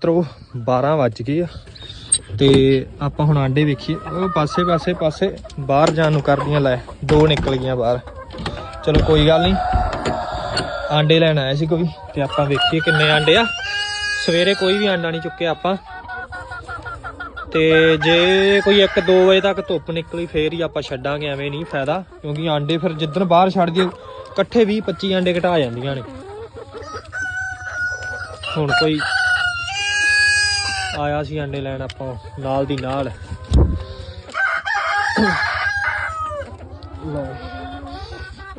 ਤਰੋ 12 ਵੱਜ ਗਏ ਆ। ਤੇ ਆਪਾਂ ਹੁਣ ਆਂਡੇ ਵੇਖੀਏ। ਉਹ ਪਾਸੇ ਪਾਸੇ ਪਾਸੇ ਬਾਹਰ ਜਾਣ ਨੂੰ ਕਰਦੀਆਂ ਲੈ, ਦੋ ਨਿਕਲ ਗਈਆਂ ਬਾਹਰ। ਚਲੋ ਕੋਈ ਗੱਲ ਨਹੀਂ ਆਂਡੇ ਲੈਣ ਆਇਆ ਸੀ ਕੋਈ, ਤੇ ਆਪਾਂ ਵੇਖੀਏ ਕਿੰਨੇ ਆਂਡੇ ਆ। ਸਵੇਰੇ ਕੋਈ ਵੀ ਆਂਡਾ ਨਹੀਂ ਚੁੱਕਿਆ ਆਪਾਂ। ਤੇ ਜੇ ਕੋਈ 1-2 ਵਜੇ ਤੱਕ ਧੁੱਪ ਨਿਕਲੀ, ਫੇਰ ਹੀ ਆਪਾਂ ਛੱਡਾਂਗੇ, ਐਵੇਂ ਨਹੀਂ ਫਾਇਦਾ। ਕਿਉਂਕਿ ਆਂਡੇ ਫਿਰ ਜਿੱਦਣ ਬਾਹਰ ਛੱਡ ਦਿਓ ਇਕੱਠੇ 20-25 ਆਂਡੇ ਘਟਾ ਜਾਂਦੀਆਂ ਨੇ। ਹੁਣ ਕੋਈ ਆਇਆ ਸੀ ਆਂਡੇ ਲੈਣ ਆਪਾਂ, ਨਾਲ ਦੀ ਨਾਲ। ਲਓ,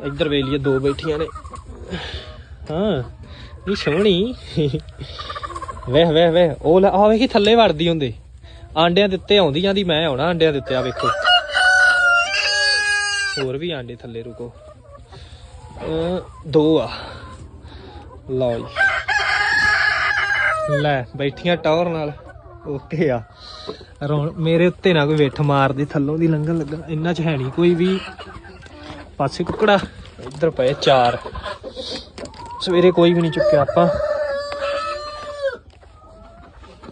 ਇੱਧਰ ਵੇਲੀਏ ਦੋ ਬੈਠੀਆਂ ਨੇ। ਹਾਂ, ਇਹ ਸੋਹਣੀ। ਵੇਖ ਵੇਖ ਵੇਖ, ਉਹ ਲੈ- ਆ ਵੇਖੀ ਥੱਲੇ ਵੜਦੀ ਹੁੰਦੇ। ਆਂਡਿਆਂ ਦਿੱਤੇ ਆਉਂਦੀ ਜਾਂਦੀ ਮੈਂ ਆਉਣਾ ਆਂਡਿਆਂ ਦਿੱਤੇ ਆ ਵੇਖੋ। ਹੋਰ ਵੀ ਆਂਡੇ ਥੱਲੇ, ਰੁਕੋ। ਦੋ ਆ। ਲਓ ਜੀ। ਲੈ, ਬੈਠੀਆਂ ਟੌਰ ਨਾਲ। ਓਕੇ ਆ। ਰੌਣ, ਮੇਰੇ ਉੱਤੇ ਨਾ ਕੋਈ ਵੇਠ ਮਾਰਦੀ ਥੱਲੋਂ ਦੀ ਲੰਘਣ ਲੱਗਾ ਇੰਨਾ ਚ ਹੈ ਨਹੀਂ ਕੋਈ ਵੀ। ਪਾਸੇ ਕੁਕੜਾ, ਇੱਧਰ ਪਏ ਚਾਰ। ਸਵੇਰੇ ਕੋਈ ਵੀ ਨਹੀਂ ਚੁੱਕਿਆ ਆਪਾਂ।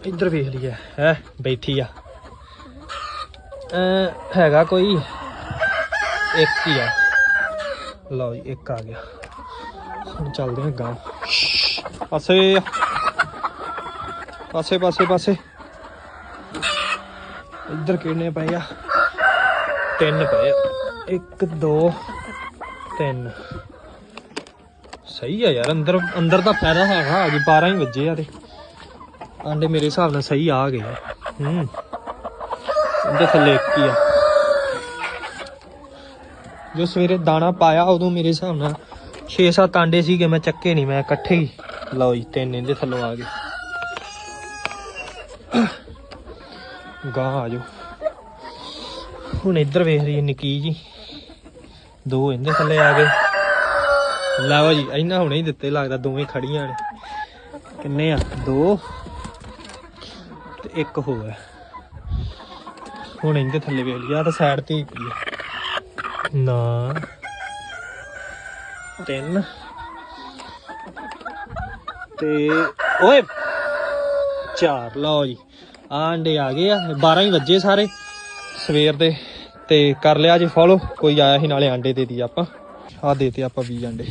ਇੱਧਰ ਵੇਖ ਲਈਏ, ਹੈ, ਬੈਠੀ ਆ। ਹੈਗਾ ਕੋਈ ਇੱਕ ਹੀ ਆ। ਲਓ ਜੀ, ਇੱਕ ਆ ਗਿਆ। ਹੁਣ ਚੱਲਦੇ ਹਾਂ ਗਾਂ ਪਾਸੇ। ਪਾਸੇ ਪਾਸੇ ਪਾਸੇ। ਇੱਧਰ ਕਿੰਨੇ ਪਏ ਆ? ਤਿੰਨ ਪਏ ਆ। ਇੱਕ, ਦੋ, ਤਿੰਨ। ਸਹੀ ਆ ਯਾਰ, ਅੰਦਰ ਅੰਦਰ ਦਾ ਫਾਇਦਾ ਹੈਗਾ ਅਜੇ 12 ਹੀ ਵੱਜੇ ਆ ਤੇ। ਆਂਡੇ ਮੇਰੇ ਹਿਸਾਬ ਨਾਲ ਸਹੀ ਆ ਗਏ ਹੂੰ। ਇਹਦੇ ਥੱਲੇ ਇੱਕ ਹੀ ਆ। ਜੋ ਸਵੇਰੇ ਦਾਣਾ ਪਾਇਆ, ਉਦੋਂ ਮੇਰੇ ਹਿਸਾਬ ਨਾਲ 6-7 ਆਂਡੇ ਸੀਗੇ, ਮੈਂ ਚੱਕੇ ਨਹੀਂ ਮੈਂ ਇਕੱਠੇ ਹੀ। ਲਓ ਜੀ, ਤਿੰਨ ਇਹਦੇ ਥੱਲੋਂ ਆ ਗਏ। ਗਾਂ ਆ ਜਾਓ। ਹੁਣ ਇੱਧਰ ਵੇਖ ਰਹੀ ਹੈ ਨਿੱਕੀ ਜੀ। ਦੋ ਇਹਦੇ ਥੱਲੇ ਆ ਗਏ। ਲਓ ਜੀ ਇਹਨਾਂ ਹੁਣੇ ਹੀ ਦਿੱਤੇ ਲੱਗਦਾ, ਦੋਵੇਂ ਖੜੀਆਂ ਨੇ। ਕਿੰਨੇ ਆ? ਦੋ। ਤੇ ਇੱਕ ਹੋਰ ਹੁਣ ਇਹਦੇ ਥੱਲੇ ਵੇਖ ਲਿਆ ਤਾਂ ਸਾਈਡ ਤੇ ਹੀ ਪਈ ਆ। ਨਾ। ਤਿੰਨ। ਤੇ ਓਏ, ਚਾਰ। ਲਓ ਜੀ। ਆਹ ਅੰਡੇ ਆ ਗਏ ਆ 12 ਹੀ ਵੱਜੇ ਸਾਰੇ। ਸਵੇਰ ਦੇ, ਤੇ ਕਰ ਲਿਆ ਜੇ ਫੋਲੋ ਕੋਈ ਆਇਆ ਸੀ ਨਾਲੇ ਆਂਡੇ ਦੇ ਦੀ ਆਪਾਂ। ਆ ਦੇਤੇ ਆਪਾਂ 20 ਆਂਡੇ।